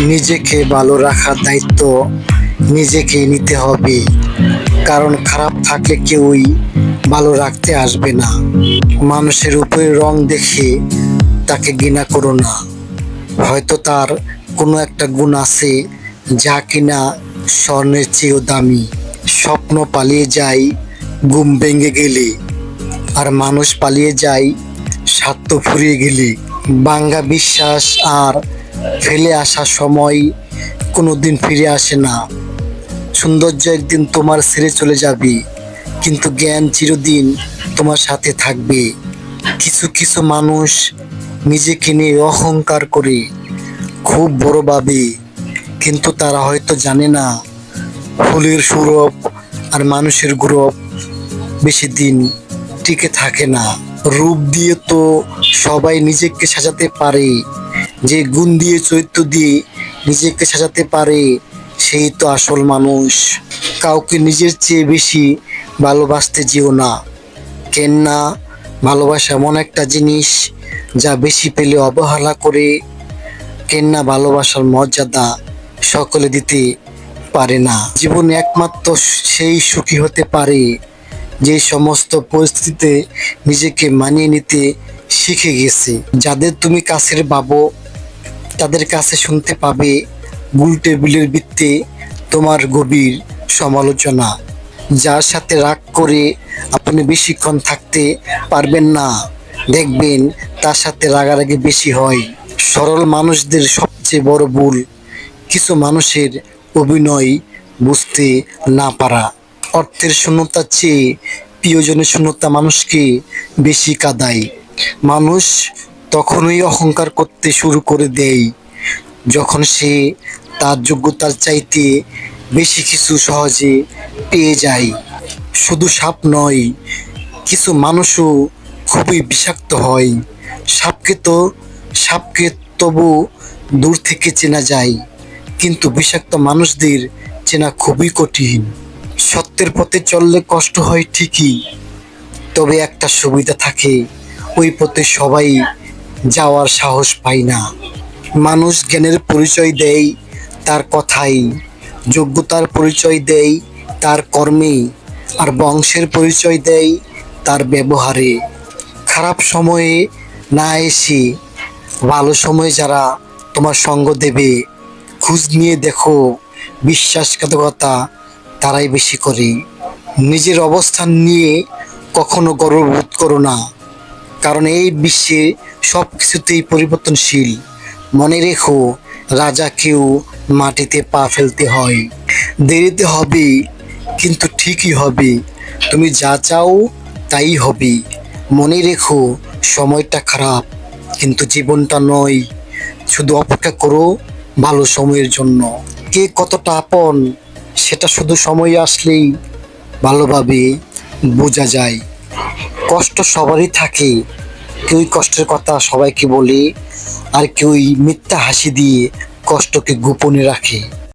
নিজেকে ভালো রাখার দায়িত্ব নিজেকে নিতে হবে। কারণ খারাপ থাকলে কেউই ভালো রাখতে আসবে না। মানুষের উপরে রং দেখে তাকে ঘৃণা করো না। হয়তো তার কোনো একটা গুণ আছে যা কিনা স্বর্ণের চেয়েও দামি। স্বপ্ন পালিয়ে যায় গুম ভেঙে গেলে। আর মানুষ পালিয়ে যায়, স্বার্থ ফুরিয়ে গেলে। বাঙ্গা বিশ্বাস আর ফেলে আসা সময় কোনো দিন ফিরে আসে না। সৌন্দর্য একদিন তোমার ছেড়ে চলে যাবে, কিন্তু জ্ঞান চিরদিন তোমার সাথে থাকবে। কিছু কিছু মানুষ নিজেকে নিয়ে অহংকার করে, খুব বড় ভাবে, কিন্তু তারা হয়তো জানে না, ফুলের সুরভ আর মানুষের গৌরব বেশি দিন টিকে থাকে না। রূপ দিয়ে তো সবাই নিজেকে সাজাতে পারে যে গুণ দিয়ে, চরিত্র দিয়ে নিজেকে সাজাতে পারে, সেই তো আসল মানুষ। কাউকে নিজের চেয়ে বেশি ভালোবাসতে যেও না। কেন না ভালোবাসা এমন একটা জিনিস যা বেশি পেলে অবহেলা করে কেন না ভালোবাসার মর্যাদা সকলে দিতে পারে না। জীবনে একমাত্র সেই সুখী হতে পারে যে সমস্ত পরিস্থিতিতে নিজেকে মানিয়ে নিতে শিখে গেছে। যাদের তুমি কাছের ভাবো তাদের কাছে শুনতে পাবে গুল টেবিলের বৃত্তে তোমার গভীর সমালোচনা, যার সাথে রাগ করে আপনি বেশিক্ষণ থাকতে পারবেন না। দেখবেন তার সাথে রাগারাগি বেশি হয়। সরল মানুষদের সবচেয়ে বড় ভুল, কিছু মানুষের অভিনয় বুঝতে না পারা। অর্থের শূন্যতার চেয়ে প্রিয়জনের শূন্যতা মানুষকে বেশি কাদায়। মানুষ তখনই অহংকার করতে শুরু করে দেয়। যখন সে তার যোগ্যতার চাইতে বেশি কিছু সহজে পেয়ে যায়, শুধু সাপ নয়, কিছু মানুষও খুবই বিষাক্ত হয়। সাপকে তো, সাপকে তবু দূর থেকে চেনা যায়, কিন্তু বিষাক্ত মানুষদের চেনা খুবই কঠিন। সত্যের পথে চললে কষ্ট হয় ঠিকই, তবে একটা সুবিধা থাকে, ওই পথে সবাই যাওয়ার সাহস পাই না। মানুষ জ্ঞানের পরিচয় দেয় তার কথাই। যোগ্যতার পরিচয় দেয় তার কর্মে। আর বংশের পরিচয় দেয় তার ব্যবহারে। খারাপ সময়ে না এসে, ভালো সময়ে যারা তোমার সঙ্গ দেবে, খোঁজ নিয়ে দেখো, বিশ্বাসঘাতকতা তারাই বেশি করে। নিজের অবস্থান নিয়ে কখনো গর্ববোধ করো না। কারণ এই বিশ্বে সব কিছুতেই পরিবর্তনশীল। মনে রেখো রাজাকেও মাটিতে পা ফেলতে হয়। দেরিতে হবে, কিন্তু ঠিকই হবে। তুমি যা চাও, তাই হবে। মনে রেখো, সময়টা খারাপ, কিন্তু জীবনটা নয়। শুধু অপেক্ষা করো, ভালো সময়ের জন্য। কে কতটা আপন, সেটা শুধু সময় আসলেই ভালোভাবে বোঝা যায়। কষ্ট সবারই থাকে কেউই কষ্টের কথা সবাইকে বলে আর কেউই মিথ্যা হাসি দিয়ে কষ্টকে গোপনে রাখে।